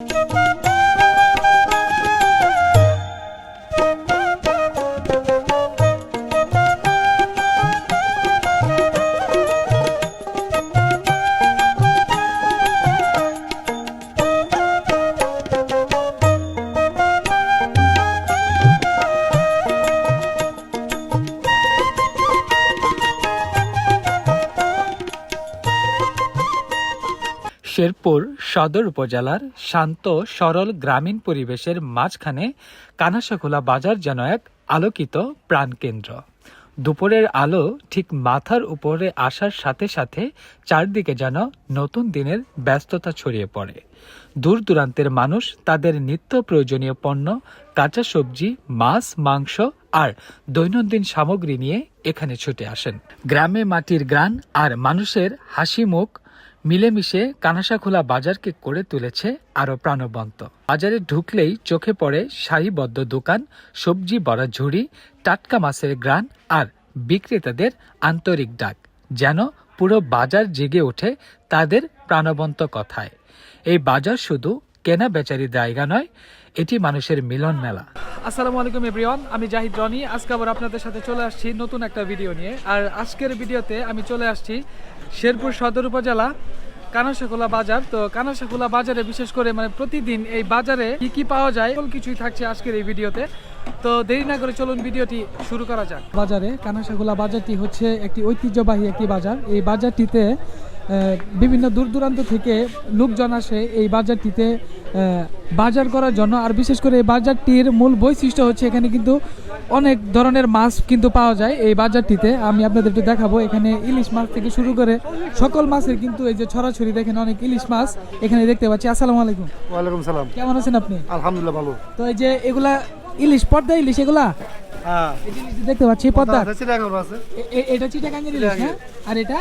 শেরপুর সদর উপজেলার শান্ত, সরল গ্রামীণ পরিবেশের মাঝখানে কানাসাখোলা বাজার যেন এক আলোকিত প্রাণকেন্দ্র। দুপুরের আলো ঠিক মাথার উপরে আসার সাথে সাথে চারদিকে যেন নতুন দিনের ব্যস্ততা ছড়িয়ে পড়ে। দূর দূরান্তের মানুষ তাদের নিত্য প্রয়োজনীয় পণ্য, কাঁচা সবজি, মাছ, মাংস আর দৈনন্দিন সামগ্রী নিয়ে এখানে ছুটে আসেন। গ্রামে মাটির গ্রান আর মানুষের হাসি মুখ মিলেমিশে কানাসাখোলা বাজারকে করে তুলেছে আরও প্রাণবন্ত। বাজারে ঢুকলেই চোখে পড়ে সারিবদ্ধ দোকান, সবজি বড়া ঝুড়ি, টাটকা মাছের গ্রান আর বিক্রেতাদের আন্তরিক ডাক, যেন পুরো বাজার জেগে ওঠে তাদের প্রাণবন্ত কথায়। এই বাজার শুধু কেনা বেচারি জায়গা নয়, এটি মানুষের মিলন মেলা। আসসালামু আলাইকুম, এভরিওয়ান। আমি জাহিদ রনি। আজকে আবার আপনাদের সাথে চলে আসছি নতুন একটা ভিডিও নিয়ে। আর আজকের ভিডিওতে আমি চলে আসছি শেরপুর সদর উপজেলা কানাসাখোলা বাজার। তো কানাসাখোলা বাজারে বিশেষ করে মানে প্রতিদিন এই বাজারে কি কি পাওয়া যায়, সকল কিছুই থাকছে আজকের এই ভিডিওতে। তো দেরি না করে চলুন ভিডিওটি শুরু করা যাক। বাজারে কানাসাখোলা বাজারটি হচ্ছে একটি ঐতিহ্যবাহী একটি বাজার। এই বাজারটিতে বিভিন্ন দূর দূরান্ত থেকে লোকজন আসে এই বাজারটিতে। বাজার করার জন্য আর বিশেষ করে এই বাজারটির মূল বৈশিষ্ট্য হচ্ছে এখানে কিন্তু অনেক ধরনের মাছ কিন্তু পাওয়া যায় এই বাজারটিতে। আমি আপনাদের একটু দেখাবো এখানে ইলিশ মাছ থেকে শুরু করে সকল মাছের কিন্তু এই যে ছড়াছড়ি দেখেন অনেক ইলিশ মাছ এখানে দেখতে পাচ্ছি। আসসালামু আলাইকুম। ওয়ালাইকুম সালাম। কেমন আছেন আপনি? আলহামদুলিল্লাহ ভালো। তো এই যে এগুলা ইলিশ পর্দা ইলিশ এগুলা? হ্যাঁ। দেখতে পাচ্ছি এ- এটা চিটাগাঙ্গের ইলিশ না আর এটা?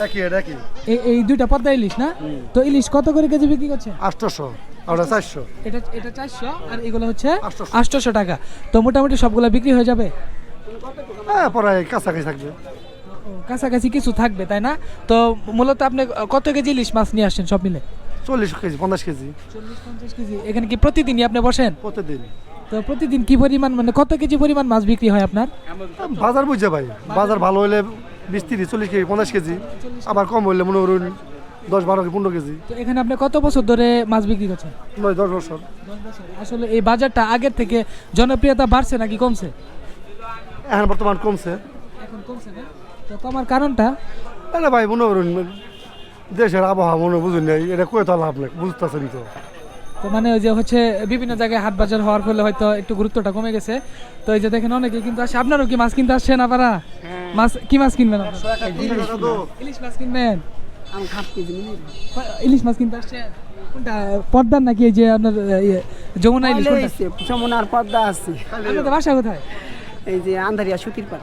একই এটা একই। এই- এই দুইটা পর্দা ইলিশ না? তো ইলিশ কত করে কেজি বিক্রি করছেন আটশোশো ওটা চারশো। এটা এটা চারশো আর এগুলো হচ্ছে 800 আটশোশো টাকা। তো মোটামুটি সবগুলো বিক্রি হয়ে যাবে? হ্যাঁ পরে কাছাকাছি থাকবে। ও, কাছাকাছি কিছু থাকবে তাই না? তো মূলত আপনি কত কেজি ইলিশ মাছ নিয়ে আসছেন সব মিলে? চল্লিশ কেজি পঞ্চাশ কেজি। চল্লিশ পঞ্চাশ কেজি। এখানে কি প্রতিদিনই আপনি বসেন? প্রতিদিন। তো প্রতিদিন কি পরিমাণ মানে কত কেজি পরিমাণ মাছ বিক্রি হয় আপনার? বাজার বুঝছে ভাই। বাজার ভালো হলে বিশ তিরিশ চল্লিশ কেজি পঞ্চাশ কেজি আবার কম হইলে মনে করুন দশ বারো পনেরো কেজি। তো এখানে আপনি কত বছর ধরে মাছ বিক্রি করছেন? নয় দশ বছর। আসলে এই বাজারটা আগের থেকে জনপ্রিয়তা বাড়ছে নাকি কমছে? এখন বর্তমান কমছে। এখন কমছে না? তো কমার কারণটা? এটা ভাই মনে করুন দেশের আবহাওয়া মনে বুঝুন নাই এটা কয়ে তো লাভ নেই বুঝতেছেন তো। তো মানে ওই যে হচ্ছে বিভিন্ন জায়গায় হাট বাজার হওয়ার ফলে হয়তো একটু গুরুত্বটা কমে গেছে। তো এই যে দেখেন অনেকে কিন্তু আসে আপনারও কি মাছ কিনতে আসছেন আপারা মাছ কি মাছ কিনবেন ইলিশ মাছ কিনবেন? ইলিশ মাছ কিনতে আসছেন? কোনটা পদ্মার নাকি এই যে আপনার ইয়ে, যমুনা ইলিশ? যমুনার পদ্মা আছে। আপনাদের বাসা কোথায়? এই যে আন্ধারিয়া সুতির পাট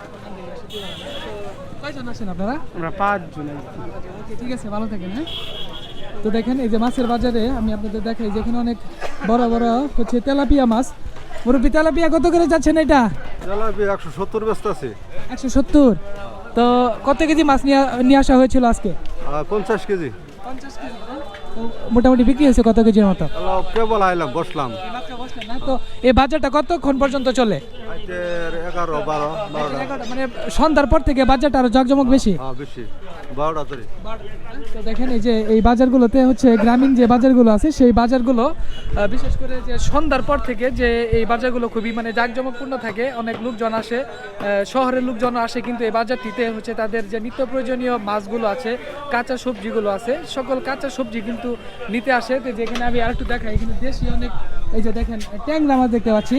কয়জন আসেন আপনারা? আমরা পাঁচ জন ঠিক আছে ভালো থাকেন হ্যাঁ? তো দেখেন এই যে মাছের বাজারে আমি আপনাদের দেখাই যে এখানে অনেক বড় বড় হচ্ছে তেলাপিয়া মাছ। মুরব্বী তেলাপিয়া কত করে যাচ্ছেন এটা? জালাপি একশো সত্তর ব্যস্ত আছে। একশো সত্তর? তো কত কেজি মাছ নিয়ে নিয়ে আসা হয়েছিল আজকে? পঞ্চাশ কেজি। তো মোটামুটি বিক্রি হয়েছে কত কেজির মতো? কেবল আইলাম বসলাম। তো এই বাজারটা কতক্ষণ পর্যন্ত চলে? এগারো বারো মানে সন্ধ্যার পর থেকে বাজারটা আরও জকজমক বেশি? হ্যাঁ বেশি। বারোটা ধরে। তো দেখেন এই যে এই বাজারগুলোতে হচ্ছে গ্রামীণ যে বাজারগুলো আছে সেই বাজারগুলো বিশেষ করে যে সন্ধ্যার পর থেকে যে এই বাজারগুলো খুবই মানে জাঁকজমকপূর্ণ থাকে অনেক লোকজন আসে শহরের লোকজন আসে কিন্তু এই বাজারটিতে হচ্ছে তাদের যে নিত্য প্রয়োজনীয় মাছগুলো আছে কাঁচা সবজিগুলো আছে সকল কাঁচা সবজি কিন্তু নিতে আসে। তো যেখানে আমি আরেকটু দেখাই কিন্তু দেশি অনেক এই যে দেখেন ট্যাংরা মাছ দেখতে পাচ্ছি।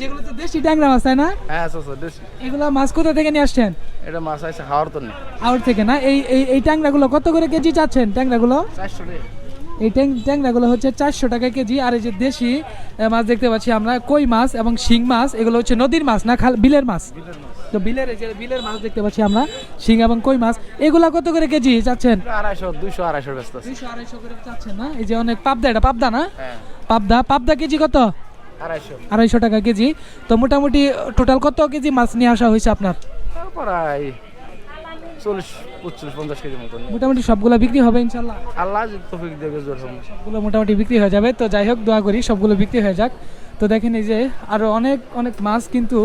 যেগুলো তো দেশি ট্যাংরা মাছ তাই না? হ্যাঁ দেশি। এগুলো মাছ কোথা থেকে নিয়ে আসছেন? এটা মাছ আছে খাওয়ার তো নেই আউট থেকে না? এই এই এই ট্যাংরাগুলো কত করে কেজি চাচ্ছেন ট্যাংরাগুলো? চারশো টাকা। এই ট্যাংরাগুলো হচ্ছে চারশো টাকা কেজি। আর এই যে দেশি মাছ দেখতে পাচ্ছি আমরা কই মাছ এবং শিং মাছ এগুলো হচ্ছে নদীর মাছ না খাল বিলের মাছ? তো বিলের যে বিলের মাছ দেখতে পাচ্ছি আমরা শিং এবং কই মাছ এগুলা কত করে কেজি চাচ্ছেন? আড়াইশো আড়াইশো ব্যস্ত আছে। আড়াইশো করে চাচ্ছেন না? এই যে অনেক পাবদা এটা পাবদা না? হ্যাঁ। পাবদা পাবদা কেজি কত? আড়াইশো। টাকা কেজি। তো মোটামুটি টোটাল কত কেজি মাছ নিয়ে আসা হয়েছে আপনার? এই চল্লিশ পঁচিশ পঞ্চাশ কেজি মতন মোটামুটি সবগুলো বিক্রি হবে ইনশাল্লাহ? আল্লাহ তফিক দেবে জোর সবগুলো মোটামুটি বিক্রি হয়ে যাবে। তো যাই হোক দোয়া করি সবগুলো বিক্রি হয়ে যাক। তো দেখেন এই যে আরও অনেক অনেক মাছ কিন্তু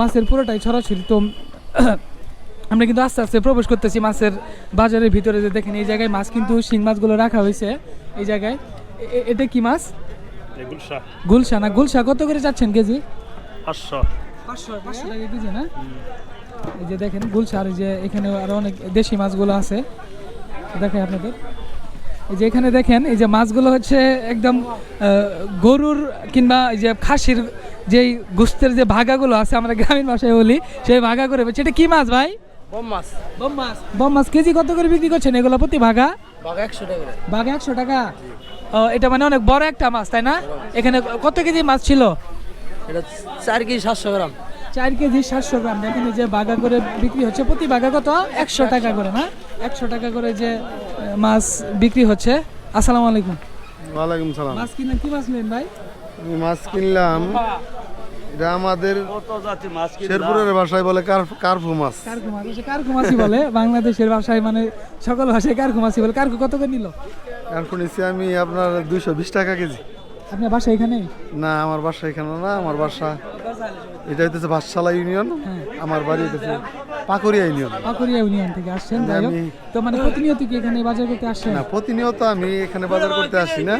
মাছের পুরোটাই ছড়াছড়ি তো আমরা কিন্তু আস্তে আস্তে প্রবেশ করতেছি মাছের বাজারের ভিতরে যে দেখেন এই জায়গায় মাছ কিন্তু শিং মাছগুলো রাখা হয়েছে। এই জায়গায়। এটা কি মাছ? গুলশা। না গুলশা কত করে যাচ্ছেন কেজি? পাঁচশো। পাঁচশো পাঁচশো টাকা কেজি না? এই যে দেখেন গুলশা আর এই যে এখানে আরও অনেক দেশি মাছগুলো আছে। দেখেন আপনাদের। এই যে এখানে দেখেন এই যে মাছগুলো হচ্ছে একদম গরুর কিংবা এই যে খাসির যেই গোস্তের যে ভাগাগুলো আছে আমরা গ্রামীণ ভাষায় বলি সেই ভাগা করে। এটা কি মাছ ভাই? বম মাছ। বম মাছ। বম মাছ। কেজি কত করে বিক্রি করছেন এগুলো প্রতি ভাগা? বাঘ একশো টাকা। ভাগা একশো টাকা? এটা মানে অনেক বড় একটা মাছ তাই না? এখানে কত কেজি মাছ ছিল? এটা চার কেজি সাতশো গ্রাম। চার কেজি সাতশো গ্রাম। দেখেন যে বাগা করে বিক্রি হচ্ছে প্রতি বাগা কত? একশো টাকা করে না? একশো টাকা করে যে মাছ বিক্রি হচ্ছে। আসসালামু আলাইকুম। ওয়ালাইকুম সালাম। মাছ কিনেন কি মাছ নেন ভাই? মাছ কিনলাম। এটা আমাদের শেরপুরের ভাষায় বলে কার- কার্ফু মাছ। মাছ মাছই বলে। বাংলাদেশের ভাষায় মানে সকল ভাষায় কার্কু মাছই বলে। কার্কু কত করে নিল? নিচ্ছি আমি আপনার দুইশো বিশ টাকা কেজি। আপনার বাসা এখানে? না আমার বাসা এখানে না আমার বাসা এটা হইতেছে বাসশালা ইউনিয়ন আমার বাড়ি হইতেছে পাকুড়িয়া ইউনিয়ন। পাকুড়িয়া ইউনিয়ন থেকে আসছেন আমি- তো মানে প্রতিনিয়ত কি এখানে বাজার করতে আসছেন না প্রতিনিয়ত আমি এখানে বাজার করতে আসি না।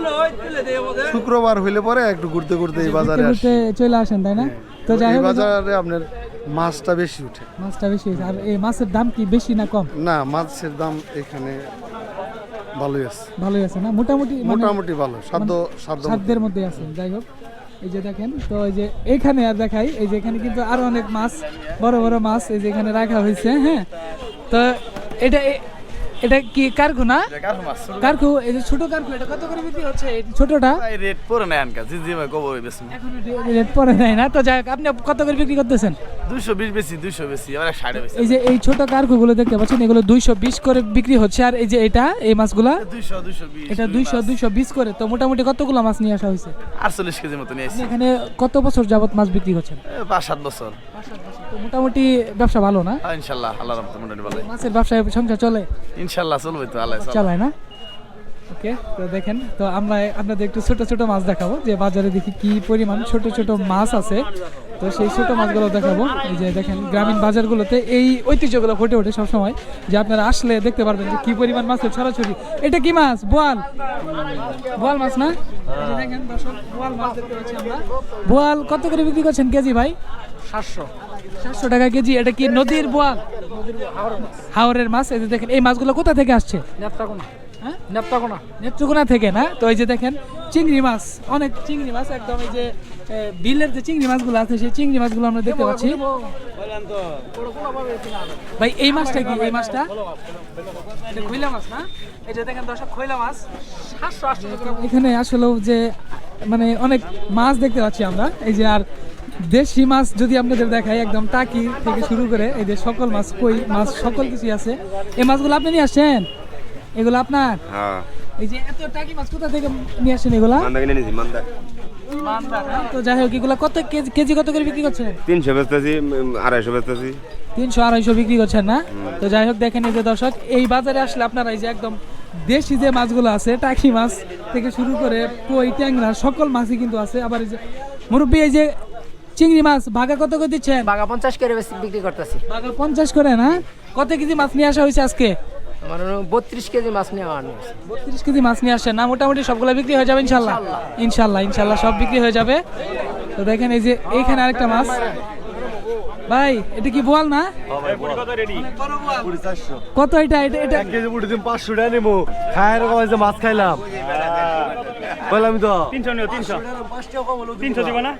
শুক্রবার হইলে পরে একটু ঘুরতে ঘুরতে এই বাজারে আসি। চলে আসেন তাই না? তো যাই হোক বাজারে আপনার মাছটা বেশি উঠে। মাছটা বেশি আর এই মাছের দাম কি বেশি না কম? না মাছের দাম এখানে ভালোই আছে। ভালোই আছে না? মোটামুটি মানে মোটামুটি ভালো সাধ্য সাধ্য সাধ্যের মধ্যে আছে। যাই হোক এই যে দেখেন তো এই যে এখানে আর দেখাই এই যে এখানে কিন্তু আরও অনেক মাছ বড় বড় মাছ এই যে এখানে রাখা হয়েছে হ্যাঁ? তো এটা এটা কি কারকু না? মাছ কারকু এই যে ছোট কারকু এটা কত করে বিক্রি হচ্ছে? ছোটটা? রেট পরে জি জি ভাই কব বেশি। এখনও রেট পরে নাই না? তো যাই আপনি কত করে বিক্রি করতেছেন? দুইশো বিশ বেশি দুইশো বেশি এবার ষাটে বেশি। এই যে এই ছোট কারকুগুলো দেখতে পাচ্ছেন এগুলো দুইশো বিশ করে বিক্রি হচ্ছে। আর এই যে এটা এই মাছগুলা? দুইশো দুইশো বিশ এটা দুইশো দুইশো বিশ করে। তো মোটামুটি কতগুলো মাছ নিয়ে আসা হয়েছে? আটচল্লিশ কেজি মতো নিয়ে আপনি এসেছি এখানে কত বছর যাবত মাছ বিক্রি করছেন? পাঁচ সাত বছর। তো মোটামুটি ব্যবসা ভালো না? হ্যাঁ, ইনশাল্লাহ আল্লাহ রহমত মোটামুটি ভালো মাছের ব্যবসায় সংসার চলে? ইনশাল্লাহ চলবে তো আল্লাহ চালায় না? ওকে তো দেখেন তো আমরা আপনাদের একটু ছোট ছোট মাছ দেখাবো যে বাজারে দেখি কি পরিমাণ ছোট ছোট মাছ আছে। তো সেই ছোট মাছগুলো দেখাবো এই যে দেখেন গ্রামীণ বাজারগুলোতে এই ঐতিহ্যগুলো ফুটে ওঠে সবসময়। যে আপনারা আসলে দেখতে পারবেন যে কি পরিমাণ মাছের ছড়াছড়ি। এটা কি মাছ? বোয়াল। বোয়াল মাছ না? দেখেন দর্শক বোয়াল মাছ দেখতে পাচ্ছি আমরা। বোয়াল কত করে বিক্রি করছেন কেজি ভাই? সাতশো। সাতশো টাকা কেজি এটা কি নদীর বোয়াল হাওরের মাছ। এই যে দেখেন এই মাছগুলো কোথা থেকে আসছে? নেত্রাকোনা হ্যাঁ? নেত্রকোনা থেকে না? তো এই যে দেখেন চিংড়ি মাছ অনেক চিংড়ি মাছ একদম এই যে বিলের যে চিংড়ি মাছগুলো আছে সেই চিংড়ি মাছগুলো আমরা দেখতে পাচ্ছি। ভাই এই মাছটা কি? এই মাছটা? খৈলা মাছ না? এই যে দেখেন দর্শক খৈলা মাছ। সাতশো এখানে আসলেও যে মানে অনেক মাছ দেখতে পাচ্ছি আমরা। এই যে আর দেশি মাছ যদি আপনাদের দেখাই একদম টাকি থেকে শুরু করে এই যে সকল মাছ কই মাছ সকল কিছুই আছে। এই মাছগুলো আপনি নিয়ে আসছেন এগুলো আপনার? হ্যাঁ। এই যে এত টাকি মাছ কোথা থেকে নিয়ে আসেন এগুলা? মান্দা তো যাই হোক এগুলা কত কেজি কেজি কত করে বিক্রি করছেন? তিনশো বেচতেছি আড়াইশো বেচতেছি। তিনশো আড়াইশো বিক্রি করছেন না? তো যাই হোক দেখেন এই যে দর্শক এই বাজারে আসলে আপনারা এই যে একদম দেশি যে মাছগুলো আছে টাকি মাছ থেকে শুরু করে কই ট্যাংরা সকল মাছই কিন্তু আছে। আবার এই যে মুরব্বী এই যে চিংড়ি মাছ ভাগা কত করে দিচ্ছেন? বাঘা পঞ্চাশ করে বেশি বিক্রি করতেছি। ভাগা পঞ্চাশ করে না? কত কেজি মাছ নিয়ে আসা হয়েছে আজকে? আমার বত্রিশ কেজি মাছ নেওয়া হয়েছে। বত্রিশ কেজি মাছ নিয়ে আসছেন। না মোটামুটি সবগুলো বিক্রি হয়ে যাবে ইনশাল্লাহ? ইনশাল্লাহ। ইনশাল্লাহ সব বিক্রি হয়ে যাবে। তো দেখেন এই যে এইখানে আরেকটা মাছ। ভাই এটা কি বোয়াল না? কত এটা? এটা এটা পাঁচশো টাকা নেব খায়ের মাছ খাইলাম। বললাম তো। তিনশো নিও তিনশো। তিনশো দিব না?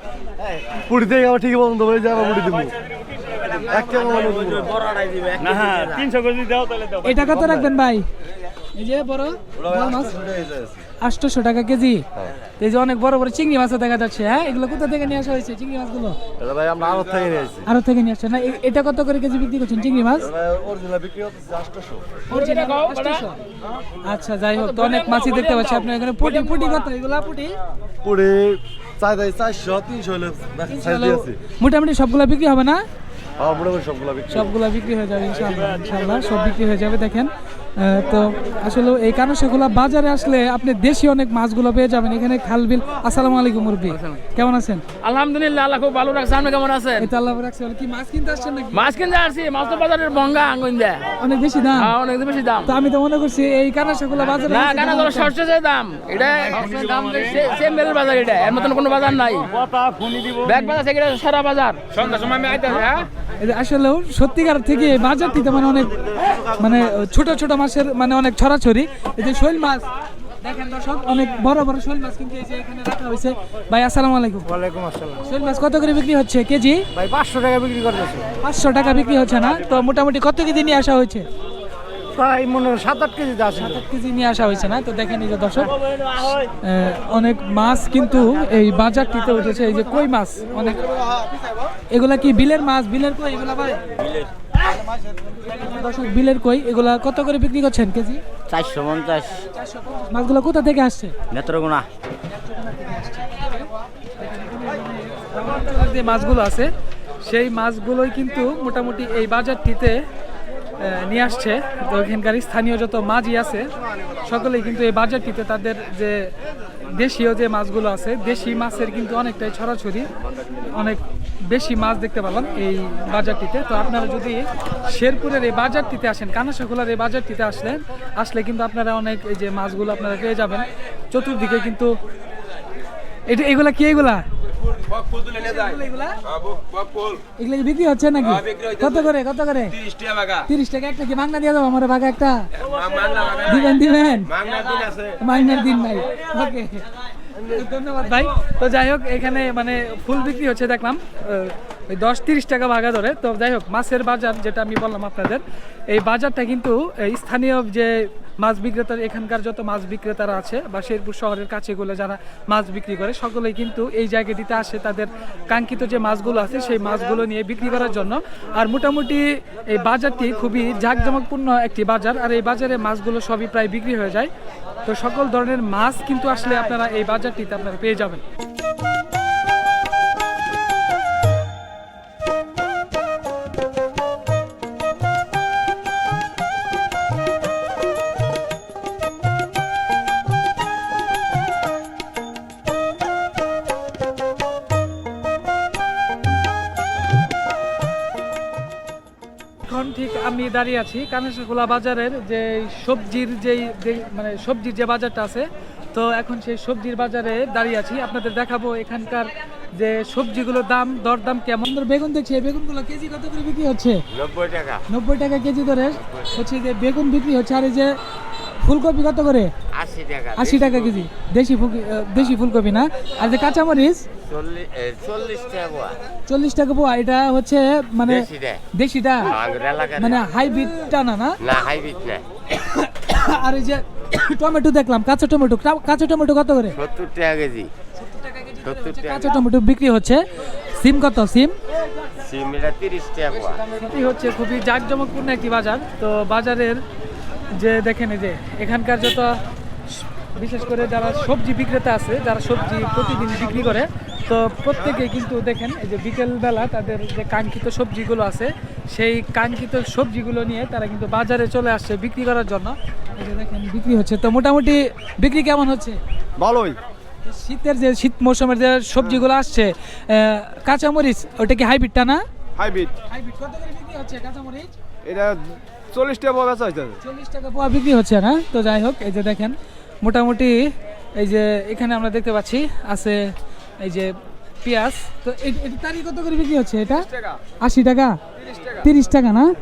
পুটি থেকে ঠিক ঠিকই বন্ধ করে যাব পুটি দিব। হ্যাঁ তিনশো করে দাও তাহলে দাও। এটা কত রাখবেন ভাই? এই যে বড় মাছ। আটশোশো টাকা কেজি। এই যে অনেক বড় বড় চিংড়ি মাছও দেখা যাচ্ছে হ্যাঁ? এগুলো কোথা থেকে নিয়ে আসা হয়েছে চিংড়ি মাছগুলো? ভাই আমরা আরও থেকে নিয়েছি আরও থেকে নিয়ে আসছে না? এটা কত করে কেজি বিক্রি করছেন চিংড়ি মাছ? অরিজিনাল বিক্রি হচ্ছে আটশোশো। Original 800 আচ্ছা যাই হোক তো অনেক মাছই দেখতে পাচ্ছি আপনার এখানে। পুটি পুটি কত এগুলা পুটি? পুটি চাই দেয় চারশো তিনশো হলে সাইজ দিয়েছি। মোটামুটি সবগুলা বিক্রি হবে না? সবগুলা বিক্রি হয়ে যাবে ইনশাআল্লাহ ইনশাআল্লাহ সব বিক্রি হয়ে যাবে দেখেন। তো আসলে এই কানসাগুলা বাজারে আসলে আপনি দেশি অনেক মাছগুলো পেয়ে যাবেন। এখানে খালবিল আসসালামু আলাইকুম মুরব্বী। কেমন আছেন? আলহামদুলিল্লাহ আল্লাহ খুব ভালো রাখছে। আপনি কেমন আছেন? তো আল্লাহ রাখছে। কি মাছ কিনতে আসছেন নাকি? মাছ কিনতে আসছি। মাছ তো বাজারের ভঙ্গা আঙ্গুন দেয় অনেক বেশি দাম? হ্যাঁ, অনেক বেশি দাম। তো আমি তো মনে করছি এই কানাসাগুলা বাজারে না আছে কেন দাম? ধরো কম। সরষে যে দাম এটা সেম বেলের বাজার এটা। এর মতন কোনো বাজার নাই। কথা ফোনই দিব। ব্যাগ বাজার এটা সারা বাজার। সন্ধ্যার সময় আমি আইতে হ্যাঁ? আসলেও সত্যিকার থেকে এই বাজারটিতে মানে অনেক মানে ছোট ছোট মাছের মানে অনেক ছড়াছড়ি। এই যে শৈল মাছ দেখেন দর্শক অনেক বড় বড় শৈল মাছ কিন্তু এই যে এখানে রাখা হয়েছে। ভাই আসসালামু আলাইকুম। ওয়ালাইকুম আসসালাম। শৈল মাছ কত করে বিক্রি হচ্ছে? কেজি? ভাই পাঁচশো টাকা বিক্রি করতেছে। পাঁচশো টাকা বিক্রি হচ্ছে না? তো মোটামুটি কত কেজি নিয়ে আসা হয়েছে? প্রায় মনে হয় সাত আট কেজি আছে সাত কেজি নিয়ে আসা হয়েছে না? তো দেখেন এই যে দর্শক অনেক মাছ কিন্তু এই বাজারটিতে উঠেছে। এই যে কই মাছ? অনেক এগুলা কি বিলের মাছ? বিলের কই এগুলা ভাই? দর্শক বিলের কই? এগুলা কত করে বিক্রি করছেন কেজি? চারশো পঞ্চাশ। মাছগুলো কোথা থেকে আসছে? নেত্রকোনা। যে মাছগুলো আছে সেই মাছগুলোই কিন্তু মোটামুটি এই বাজারটিতে নিয়ে আসছে। তো এখানকার স্থানীয় যত মাছই আছে, সকলেই কিন্তু এই বাজারটিতে তাদের যে দেশীয় যে মাছগুলো আছে, দেশি মাছের কিন্তু অনেকটাই ছড়াছড়ি। অনেক বেশি মাছ দেখতে পেলাম এই বাজারটিতে। তো আপনারা যদি শেরপুরের এই বাজারটিতে আসেন কানাসাখোলার এই বাজারটিতে আসলেন, আসলে কিন্তু আপনারা অনেক এই যে মাছগুলো আপনারা পেয়ে যাবেন। চতুর্দিকে কিন্তু, এটা এগুলা কি এগুলা? এগুলা? এগুলা কি বিক্রি হচ্ছে নাকি? কত করে কত করে? তিরিশ টাকা একটা কি দিয়ে দেবো? আমার ভাগে একটা? দিবেন দিবেন। মাংনার দিন ওকে। ধন্যবাদ ভাই। তো যাই হোক এখানে মানে ফুল বিক্রি হচ্ছে দেখলাম। ওই দশ তিরিশ টাকা ভাগা ধরে। তো যাই হোক, মাছের বাজার যেটা আমি বললাম আপনাদের, এই বাজারটা কিন্তু স্থানীয় যে মাছ বিক্রেতার, এখানকার যত মাছ বিক্রেতারা আছে, বা শেরপুর শহরের কাছেগুলো যারা মাছ বিক্রি করে, সকলেই কিন্তু এই জায়গাটিতে আসে তাদের কাঙ্ক্ষিত যে মাছগুলো আছে, সেই মাছগুলো নিয়ে বিক্রি করার জন্য। আর মোটামুটি এই বাজারটি খুবই জাঁকজমকপূর্ণ একটি বাজার, আর এই বাজারে মাছগুলো সবই প্রায় বিক্রি হয়ে যায়। তো সকল ধরনের মাছ কিন্তু আসলে আপনারা এই বাজারটিতে আপনারা পেয়ে যাবেন। দাঁড়িয়ে আছি কানেশাখোলা বাজারের যে সবজির যেই যে- মানে সবজির যে বাজারটা আছে তো এখন সেই সবজির বাজারে দাঁড়িয়ে আছি। আপনাদের দেখাবো এখানকার যে সবজিগুলোর দাম দরদাম কেমন। ধর বেগুন দেখছি বেগুনগুলো কেজি কত করে বিক্রি হচ্ছে? নব্বই টাকা। নব্বই টাকা কেজি ধরে হচ্ছে যে বেগুন বিক্রি হচ্ছে আর এই যে ফুলকপি কত করে? আশি টাকা আশি টাকা কেজি। দেশি ফুল- দেশি ফুলকপি না? আর যে কাঁচামরিচ? চল্লিশ টাকা পোয়া। চল্লিশ টাকা পোয়া এটা হচ্ছে মানে দেশিটা। মানে হাইব্রিডটা না না? না হাইব্রিড না। আর এই যে টমেটো দেখলাম কাঁচা টমেটো। কাঁচা টমেটো কত করে? সত্তর টাকা কেজি। কাঁচা টমেটো বিক্রি হচ্ছে। সিম কত? সিম? সিম এটা তিরিশ টাকা হচ্ছে খুবই জাঁকজমকপূর্ণ একটি বাজার। তো বাজারের যে দেখেন এই যে এখানকার যত বিশেষ করে যারা সবজি বিক্রেতা আছে যারা সবজি প্রতিদিন বিক্রি করে তো প্রত্যেকেই কিন্তু দেখেন এই যে বিকেলবেলা তাদের যে কাঙ্ক্ষিত সবজিগুলো আছে সেই কাঙ্ক্ষিত সবজিগুলো নিয়ে তারা কিন্তু বাজারে চলে আসছে বিক্রি করার জন্য। এই যে দেখেন বিক্রি হচ্ছে। তো মোটামুটি বিক্রি কেমন হচ্ছে? ভালোই। শীতের যে শীত মৌসুমের যে সবজিগুলো আসছে কাঁচামরিচ ওটা কি হাইব্রিডটা না? হাইব্রিড। হাইব্রিড। কত করে হচ্ছে কাঁচামরিচ? এটা চল্লিশ টাকা পাওয়া বেচা হইতেছে। চল্লিশ টাকা পোয়া বিক্রি হচ্ছে না? তো যাই হোক এই যে দেখেন মোটামুটি এই যে এখানে আমরা দেখতে পাচ্ছি আছে এই যে পেঁয়াজ। তো এ- এটা কত করে বিক্রি হচ্ছে এটা? আশি টাকা? তিরিশ টাকা। না?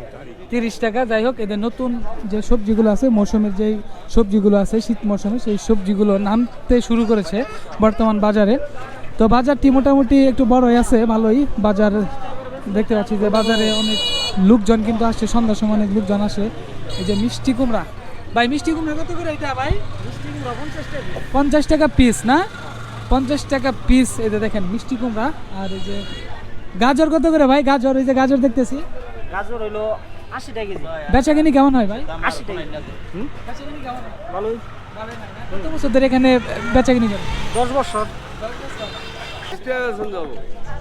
তিরিশ টাকা। যাই হোক এদের নতুন যে সবজিগুলো আছে মৌসুমের যেই সবজিগুলো আছে শীত মৌসুমে সেই সবজিগুলো নামতে শুরু করেছে বর্তমান বাজারে। তো বাজারটি মোটামুটি একটু বড়ই আছে ভালোই। বাজার দেখতে পাচ্ছি যে বাজারে অনেক লোকজন কিন্তু আসছে সন্ধ্যার সময় অনেক লোকজন আসে। এই যে মিষ্টি কুমড়া। ভাই মিষ্টি কুমড়া কত করে এটা ভাই? পঞ্চাশ টাকা পিস না? পঞ্চাশ টাকা পিস এই যে দেখেন মিষ্টি কুমড়া। আর এই যে গাজর কত করে ভাই? গাজর এই যে গাজর দেখতেছি। গাজর হইল আশি টাকা কেজি। বেচা কিনি কেমন হয় ভাই? আশি টাকা ভালোই? কত বছর ধরে এখানে বেচা কিনি করেন দশ বছর।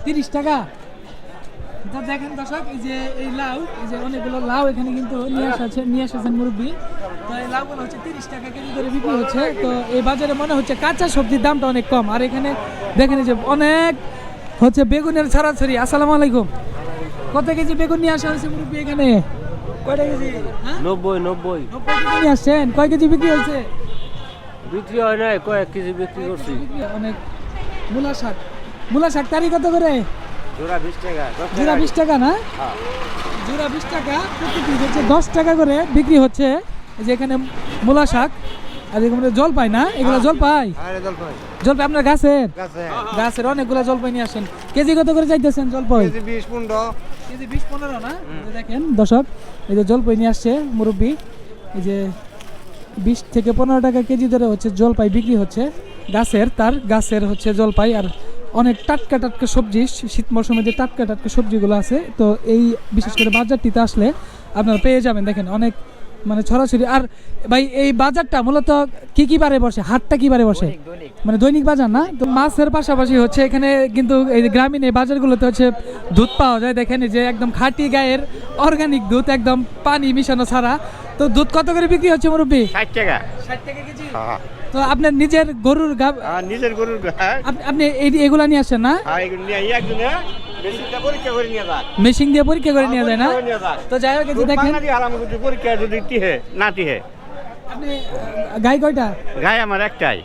তিরিশ টাকা? যা দেখেন দর্শক এই যে এই লাউ এই যে অনেকগুলো লাউ এখানে কিন্তু নিয়ে আসছে নিয়ে এসেছেন মুরব্বী। তো এই লাউগুলো হচ্ছে তিরিশ টাকা কেজি করে বিক্রি হচ্ছে। তো এই বাজারে মনে হচ্ছে কাঁচা সবজির দামটা অনেক কম। আর এখানে দেখেন এই যে অনেক হচ্ছে বেগুনের ছড়াছড়ি। আসসালামু আলাইকুম। কত কেজি বেগুন নিয়ে আসা হয়েছে মুরব্বী এখানে? কয়টা কেজি? হ্যাঁ? নব্বই নব্বই। নব্বই কেজি নিয়ে আসছেন? কয় কেজি বিক্রি হয়েছে? বিক্রি হয় নাই কয়েক কেজি বিক্রি করছি। অনেক। মূলা শাক। মূলা শাক তারি কত করে? জোড়া বিশ টাকা দশ জোড়া বিশ টাকা না? জোড়া বিশ টাকা প্রতি পিস হচ্ছে দশ টাকা করে বিক্রি হচ্ছে এই যে এখানে মূলা শাক আর এখানে জলপাই না? এগুলো জলপাই জলপাই আপনার গাছের? গাছের। অনেকগুলো জলপাই নিয়ে আসেন। কেজি কত করে চাইতেছেন জলপাই বিশ পনেরো। কেজি বিশ পনেরো না? এই যে দেখেন দর্শক এই যে জলপাই নিয়ে আসছে মুরব্বী। এই যে বিশ থেকে পনেরো টাকা কেজি ধরে হচ্ছে জলপাই বিক্রি হচ্ছে। গাছের তার গাছের হচ্ছে জলপাই আর অনেক টাটকা টাটকা সবজি শীত মৌসুমে যে টাটকা টাটকা সবজিগুলো আছে তো এই বিশেষ করে বাজারটিতে আসলে আপনারা পেয়ে যাবেন। দেখেন অনেক মানে ছড়াছড়ি। আর ভাই এই বাজারটা মূলত কি কি বারে বসে? হাটটা কি বারে বসে? মানে দৈনিক বাজার না? তো মাছের পাশাপাশি হচ্ছে এখানে কিন্তু এই গ্রামীণ এই বাজারগুলোতে হচ্ছে দুধ পাওয়া যায়। দেখেন যে একদম খাঁটি গায়ের অর্গানিক দুধ একদম পানি মিশানো ছাড়া। তো দুধ কত করে বিক্রি হচ্ছে মুরব্বী? ষাট টাকা। ষাট টাকা কেজি। তো আপনার নিজের গরুর গাব আর নিজের গরুর হ্যাঁ। আপনি এগুলা নিয়ে আসেন না? যাক। মেশিন দিয়ে পরীক্ষা করে নিয়ে যায় না? তো যাই হোক দেখেন পরীক্ষা যদি টিহে না টিহে। আপনি গাই কয়টা? গায়ে আমার একটাই।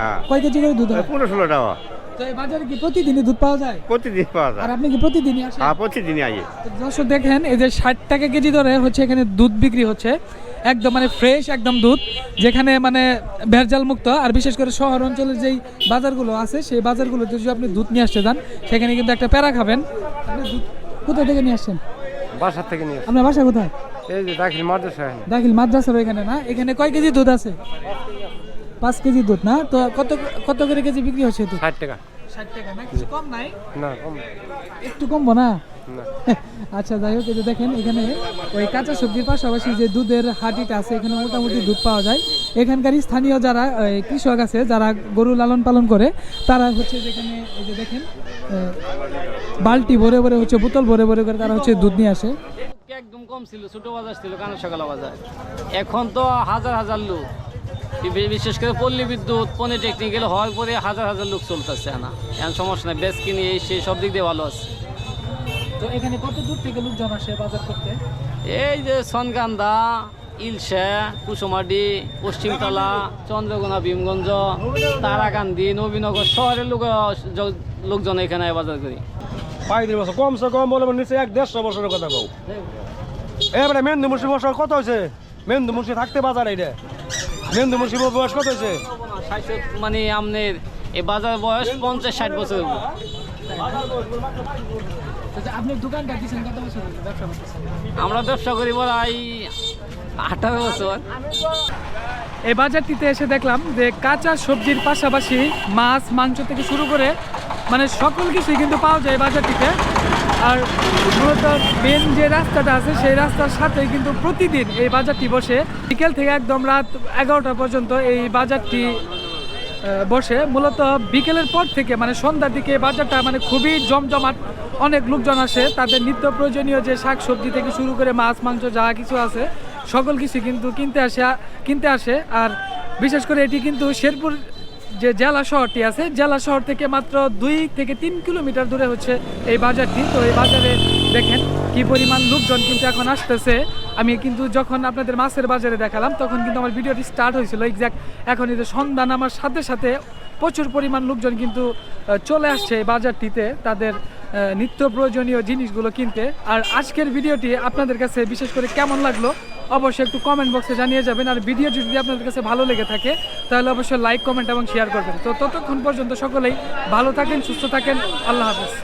হ্যাঁ। কয় কেজি করে দুধ হয়? পনেরো ষোলো টাকা। তো এই বাজারে কি প্রতিদিনই দুধ পাওয়া যায়? প্রতিদিন পাওয়া যায়। আর আপনি কি প্রতিদিনই আসেন? হ্যাঁ প্রতিদিনই আই দর্শক দেখেন এই যে ষাট টাকা কেজি ধরে হচ্ছে এখানে দুধ বিক্রি হচ্ছে। একদম মানে ফ্রেশ একদম দুধ যেখানে মানে ভেরজাল মুক্ত। আর বিশেষ করে শহর অঞ্চলের যেই বাজারগুলো আছে সেই বাজারগুলোতে যদি আপনি দুধ নিয়ে আসতে যান সেখানে কিন্তু একটা প্যারা খাবেন। আপনি দুধ কোথা থেকে নিয়ে আসছেন? বাসার থেকে নিয়ে আপনার বাসা কোথায়? এই যে দাখিল মাদ্রাসা দাখিল মাদ্রাসার এখানে না? এখানে কয় কেজি দুধ আছে? পাঁচ কেজি দুধ না? তো কত কত করে কেজি বিক্রি হচ্ছে দুধ? ষাট টাকা। ষাট টাকা না? কিছু কম নাই? না কম একটু কমবো না। আচ্ছা যাই হোক যে দেখেন এখানে ওই কাঁচা সবজির পাশাপাশি যে দুধের হাটিটা আছে এখানে মোটামুটি দুধ পাওয়া যায়। এখানকার স্থানীয় যারা কৃষক আছে যারা গরু লালন পালন করে তারা হচ্ছে যেখানে এই যে দেখেন এ, বালতি ভরে ভরে হচ্ছে বোতল ভরে ভরে করে তারা হচ্ছে দুধ নিয়ে আসে। একদম কম ছিল ছোটো বাজার ছিল কানা সকালা বাজার। এখন তো হাজার হাজার লোক। বিশেষ করে পল্লী বিদ্যুৎ পলিটেকনিক্যাল হওয়ার পরে হাজার হাজার লোক চলতেছে না। এখন সমস্যা নাই বেশ কিনে এই সেই সব দিক দিয়ে ভালো আছে। তো এখানে কত দূর থেকে লোকজন আসে বাজার করতে? এই যে সনকান্দা ইলশা কুসুমাডি পশ্চিমতলা চন্দ্রগোনা ভীমগঞ্জ তারাকান্দি নবীনগর শহরের লোক লোকজন এখানে বাজার করি। পঁয়ত্রিশ বছর কমসে কম বলে নিচে এক দেড়শো বছরের কথা কও। এবারে মেন্দু মুর্শি বছর কত হয়েছে? মেন্দু মুর্শি থাকতে বাজার এইটা মেন্দু মুর্শি বয়স কত হয়েছে? মানে আপনার এই বাজার বয়স পঞ্চাশ ষাট বছর। দোকানটা কত বছর ব্যবসা করতেছেন? আমরা ব্যবসা করি বলাই আঠারো বছর। এই বাজারটিতে এসে দেখলাম যে কাঁচা সবজির পাশাপাশি মাছ মাংস থেকে শুরু করে মানে সকল কিছুই কিন্তু পাওয়া যায় এই বাজারটিতে। আর মূলত মেন যে রাস্তাটা আছে সেই রাস্তার সাথে কিন্তু প্রতিদিন এই বাজারটি বসে। বিকেল থেকে একদম রাত এগারোটা পর্যন্ত এই বাজারটি বসে। মূলত বিকেলের পর থেকে মানে সন্ধ্যার দিকে বাজারটা মানে খুবই জমজমাট। অনেক লোকজন আসে, তাদের নিত্য প্রয়োজনীয় যে শাক সবজি থেকে শুরু করে মাছ, মাংস যা কিছু আছে, সকল কিছু কিন্তু কিনতে আসে কিনতে আসে। আর বিশেষ করে এটি কিন্তু শেরপুর যে জেলা শহরটি আছে, জেলা শহর থেকে মাত্র দুই থেকে তিন কিলোমিটার দূরে হচ্ছে এই বাজারটি। তো এই বাজারে দেখেন কি পরিমাণ লোকজন কিন্তু এখন আসতেছে। আমি কিন্তু যখন আপনাদের মাছের বাজারে দেখালাম, তখন কিন্তু আমার ভিডিওটি স্টার্ট হয়েছিল এক্স্যাক্ট এখন এই যে সন্ধ্যা নামার সাথে সাথে প্রচুর পরিমাণ লোকজন কিন্তু চলে আসছে বাজারটিতে তাদের নিত্য প্রয়োজনীয় জিনিসগুলো কিনতে। আর আজকের ভিডিওটি আপনাদের কাছে বিশেষ করে কেমন লাগল, অবশ্যই একটু কমেন্ট বক্সে জানিয়ে যাবেন। আর ভিডিওটি যদি আপনাদের কাছে ভালো লেগে থাকে, তাহলে অবশ্যই লাইক কমেন্ট এবং শেয়ার করবেন। তো ততক্ষণ পর্যন্ত সকলেই ভালো থাকেন, সুস্থ থাকেন। আল্লাহ হাফেজ।